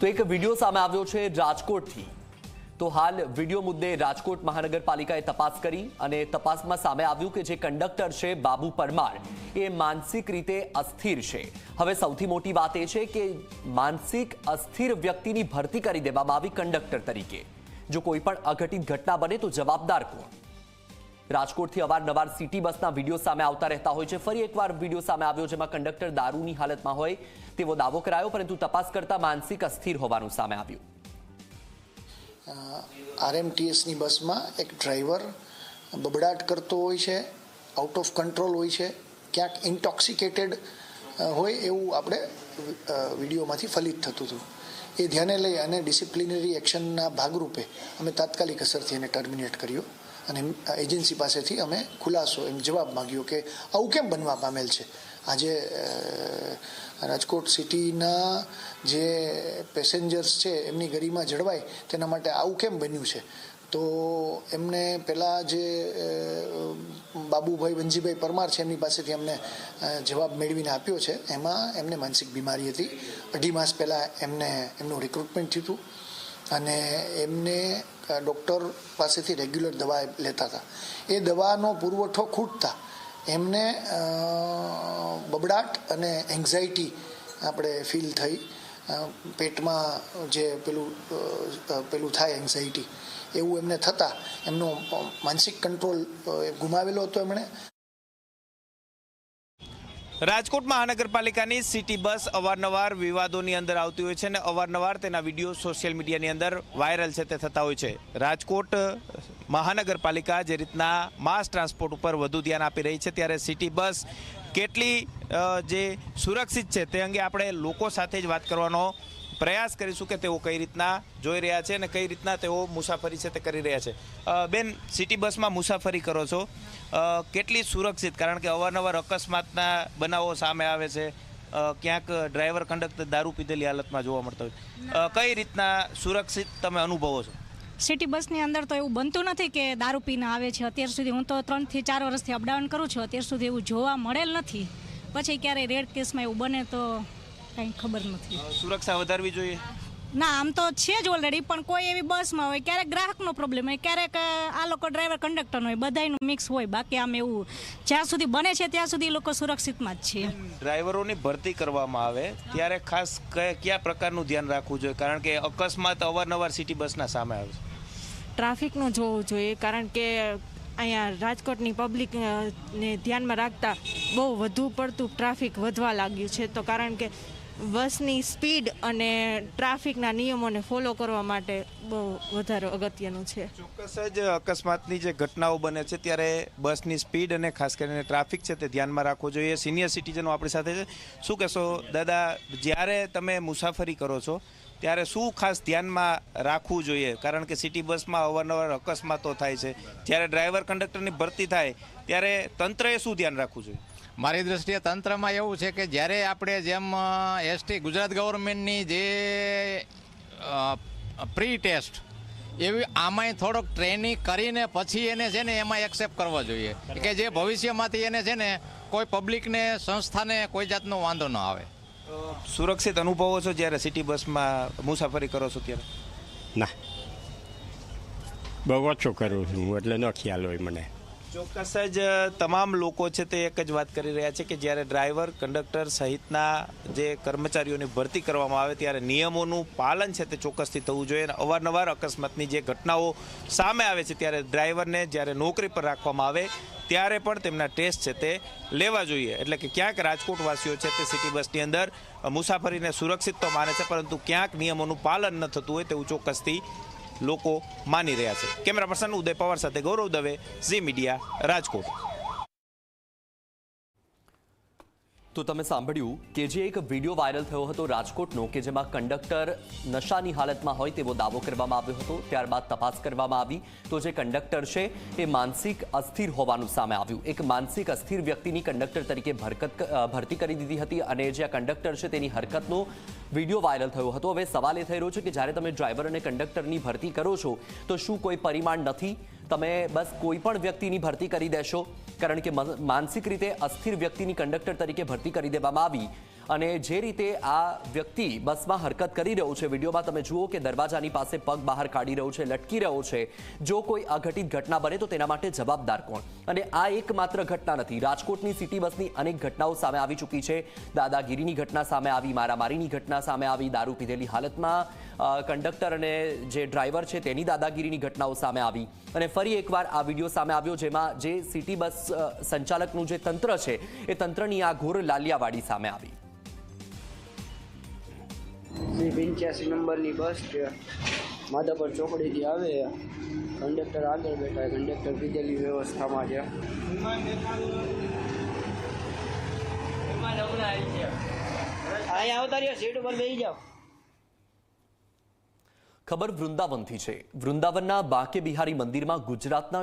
તો એક વીડિયો સામે આવ્યો છે રાજકોટથી. તો હાલ વીડિયો મુદ્દે રાજકોટ મહાનગરપાલિકાએ તપાસ કરી અને તપાસમાં સામે આવ્યું કે જે કંડક્ટર છે બાબુ પરમાર, એ માનસિક રીતે અસ્થિર છે. હવે સૌથી મોટી વાત એ છે કે માનસિક અસ્થિર વ્યક્તિની ભરતી કરી દેવામાં આવી કંડક્ટર તરીકે. જો કોઈ પણ અઘટિત ઘટના બને તો જવાબદાર કોણ? રાજકોટથી અવારનવાર સિટી બસના વીડિયો સામે આવતા રહેતા હોય છે. ફરી એકવાર વીડિયો સામે આવ્યો જેમાં કંડક્ટર દારૂની હાલતમાં હોય તેવો દાવો કરાયો, પરંતુ તપાસ કરતા માનસિક અસ્થિર હોવાનું સામે આવ્યું. આરએમટીએસની બસમાં એક ડ્રાઈવર બબડાટ કરતો હોય છે આઉટ ઓફ કંટ્રોલ હોય છે, ક્યાંક ઇન્ટોક્સિકેટેડ હોય એવું આપણે વિડીયોમાંથી ફલિત થતું હતું. એ ધ્યાને લઈ અને ડિસિપ્લિનરી એક્શનના ભાગરૂપે અમે તાત્કાલિક અસરથી એને ટર્મિનેટ કર્યો. અને એજન્સી પાસેથી અમે ખુલાસો એમ જવાબ માંગ્યો કે આવું કેમ બનવા પામેલ છે? આજે રાજકોટ સિટીના જે પેસેન્જર્સ છે, એમની ગરિમા જળવાય, તેના માટે આવું કેમ બન્યું છે? તો એમને પહેલાં જે બાબુભાઈ વંજીભાઈ પરમાર છે, એમની પાસેથી અમને જવાબ મેળવીને આપ્યો છે. એમાં એમને માનસિક બીમારી હતી. અઢી માસ પહેલાં એમને, એમનું રિક્રુટમેન્ટ થયું હતું. અને એમને ડૉક્ટર પાસેથી રેગ્યુલર દવા લેતા હતા. એ દવાનો પુરવઠો ખૂટતા એમને બબડાટ અને એન્ઝાયટી આપણે ફીલ થઈ. પેટમાં જે પેલું પેલું થાય એન્ઝાયટી એવું એમને થતાં. એમનો માનસિક કંટ્રોલ ગુમાવેલો હતો એમણે. રાજકોટ મહાનગરપાલિકાની સિટી બસ અવારનવાર વિવાદોની અંદર આવતી હોય છે અને અવારનવાર તેના વીડિયો સોશિયલ મીડિયાની અંદર વાયરલ છે તે થતા હોય છે. રાજકોટ મહાનગરપાલિકા જે રીતના માસ ટ્રાન્સપોર્ટ ઉપર વધુ ધ્યાન આપી રહી છે, ત્યારે સિટી બસ કેટલી જે સુરક્ષિત છે તે અંગે આપણે લોકો સાથે જ વાત કરવાનો પ્રયાસ કરીશું કે તેઓ કઈ રીતના જોઈ રહ્યા છે અને કઈ રીતના તેઓ મુસાફરી છે તે કરી રહ્યા છે. બેન સિટી બસમાં મુસાફરી કરો છો. કેટલી સુરક્ષિત? કારણ કે અવારનવાર અકસ્માતના બનાવો સામે આવે છે. ક્યાંક ડ્રાઈવર કંડક્ટર દારૂ પીધેલી હાલતમાં જોવા મળતા હોય. કઈ રીતના સુરક્ષિત તમે અનુભવો છો? સિટી બસની અંદર તો એવું બનતું નથી કે દારૂ પીને આવે છે. અત્યાર સુધી હું તો ત્રણથી ચાર વર્ષથી અપડાઉન કરું છું. અત્યાર સુધી એવું જોવા મળેલ નથી. પછી ક્યારેય રેડ કેસમાં એવું બને તો કંઈ ખબર નથી. સુરક્ષા વધારવી જોઈએ? ના આમ તો છે જ ઓલરેડી પણ કોઈ એવી બસમાં હોય ક્યારેક ગ્રાહકનો પ્રોબ્લેમ હોય ક્યારેક આ લોકો ડ્રાઈવર કંડક્ટરનો હોય બધાયનું મિક્સ હોય બાકી આમ એવું જ્યાં સુધી બને છે ત્યાં સુધી એ લોકો સુરક્ષિતમાં જ છે. ડ્રાઈવરોની ભરતી કરવામાં આવે ત્યારે ખાસ કયા પ્રકારનું ધ્યાન રાખવું જોઈએ? કારણ કે અકસ્માત અવારનવાર સિટી બસના સામે આવે છે. ટ્રાફિકનું જોવું જોઈએ કારણ કે અહીંયા રાજકોટની પબ્લિકને ધ્યાનમાં રાખતા બહુ વધુ પડતું ટ્રાફિક વધવા લાગ્યું છે. તો કારણ કે બસની સ્પીડ અને ટ્રાફિકના નિયમોને ફોલો કરવા માટે બહુ વધારે અગત્યનું છે. ચોક્કસ જ અકસ્માતની જે ઘટનાઓ બને છે, ત્યારે બસની સ્પીડ અને ખાસ કરીને ટ્રાફિક છે તે ધ્યાનમાં રાખવું જોઈએ. સિનિયર સિટીઝનો આપણી સાથે છે. શું કહેશો, દાદા, જ્યારે તમે મુસાફરી કરો છો, ત્યારે શું ખાસ ધ્યાનમાં રાખવું જોઈએ? કારણ કે સિટી બસમાં અવારનવાર અકસ્માતો થાય છે. જ્યારે ડ્રાઈવર કંડક્ટરની ભરતી થાય, ત્યારે તંત્રએ શું ધ્યાન રાખવું જોઈએ? મારી દ્રષ્ટિએ તંત્રમાં એવું છે કે જ્યારે આપણે જેમ એસટી ગુજરાત ગવર્મેન્ટની જે પ્રી ટેસ્ટ એવી આમાંય થોડોક ટ્રેનિંગ કરીને પછી એને છે ને એમાં એક્સેપ્ટ કરવો જોઈએ. કે જે ભવિષ્યમાંથી એને છે ને કોઈ પબ્લિકને સંસ્થાને કોઈ જાતનો વાંધો ન આવે. સુરક્ષિત અનુભવો છો જ્યારે સિટી બસમાં મુસાફરી કરો છો ત્યારે? ના. બહુ ઓછું કરું છું હું એટલે ન ખ્યાલ હોય મને. ચોક્કસ જ તમામ લોકો છે તે એક જ વાત કરી રહ્યા છે કે જ્યારે ડ્રાઈવર, કંડક્ટર સહિતના જે કર્મચારીઓની ભરતી કરવામાં આવે ત્યારે નિયમોનું પાલન છે તે ચોક્કસથી થવું જોઈએ અને અવારનવાર અકસ્માતની જે ઘટનાઓ સામે આવે છે ત્યારે ડ્રાઈવરને જ્યારે નોકરી પર રાખવામાં આવે ત્યારે પણ તેમના ટેસ્ટ છે તે લેવા જોઈએ. એટલે કે ક્યાંક રાજકોટવાસીઓ છે તે સિટી બસની અંદર મુસાફરીને સુરક્ષિત તો માને છે, પરંતુ ક્યાંક નિયમોનું પાલન ન થતું હોય તેવું ચોક્કસથી લોકો માની રહ્યા છે. કેમેરા પર્સન ઉદય પવાર સાથે ગૌરવ દવે, ઝી મીડિયા, રાજકોટ. તો તમે સાંભળ્યું કે જે એક વીડિયો વાયરલ થયો હતો રાજકોટનો કે જેમાં કંડક્ટર નશાની હાલતમાં હોય તેવો દાવો કરવામાં આવ્યો હતો, ત્યારબાદ તપાસ કરવામાં આવી. તો જે કંડક્ટર છે એ માનસિક અસ્થિર હોવાનું સામે આવ્યું. એક માનસિક અસ્થિર વ્યક્તિની કંડક્ટર તરીકે ભરકત ભરતી કરી દીધી હતી અને જે આ કંડક્ટર છે તેની હરકતનો વીડિયો વાયરલ થયો હતો. હવે સવાલ એ થઈ રહ્યો છે કે જ્યારે તમે ડ્રાઈવર અને કંડક્ટરની ભરતી કરો છો, તો શું કોઈ પરિમાણ નથી? તમે બસ કોઈ પણ વ્યક્તિની ભરતી કરી દેશો. કારણ કે માનસિક રીતે અસ્થિર વ્યક્તિની કંડક્ટર તરીકે ભરતી કરી દેવામાં આવી. અને જે રીતે આ વ્યક્તિ બસમાં હરકત કરી રહ્યો છે, વિડીયોમાં તમે જુઓ કે દરવાજાની પાસે પગ બહાર કાઢી રહ્યો છે, લટકી રહ્યો છે. જો કોઈ અઘટિત ઘટના બને તો તેના માટે જવાબદાર કોણ? અને આ એકમાત્ર ઘટના નથી. રાજકોટની સિટી બસની અનેક ઘટનાઓ સામે આવી ચૂકી છે. દાદાગીરીની ઘટના સામે આવી, મારામારીની ઘટના સામે આવી, દારૂ પીધેલી હાલતમાં કંડક્ટર અને જે ડ્રાઈવર છે તેની દાદાગીરીની ઘટનાઓ સામે આવી. અને ફરી એકવાર આ વીડિયો સામે આવ્યો જેમાં જે સિટી બસ સંચાલકનું જે તંત્ર છે, એ તંત્રની આ ઘોર લાલિયાવાડી સામે આવી. પંચ્યાસી નંબરની બસ છે. માધાપર ચોકડીથી આવે કંડક્ટર આગળ બેઠા કંડક્ટર બીજેલી વ્યવસ્થામાં છે. અહીંયા આવતા રહ્યો. સીટ ઉપર બેસી જાઓ. ખબર વૃંદાવનથી છે. વૃંદાવનના બાકે બિહારી મંદિરમાં ગુજરાતના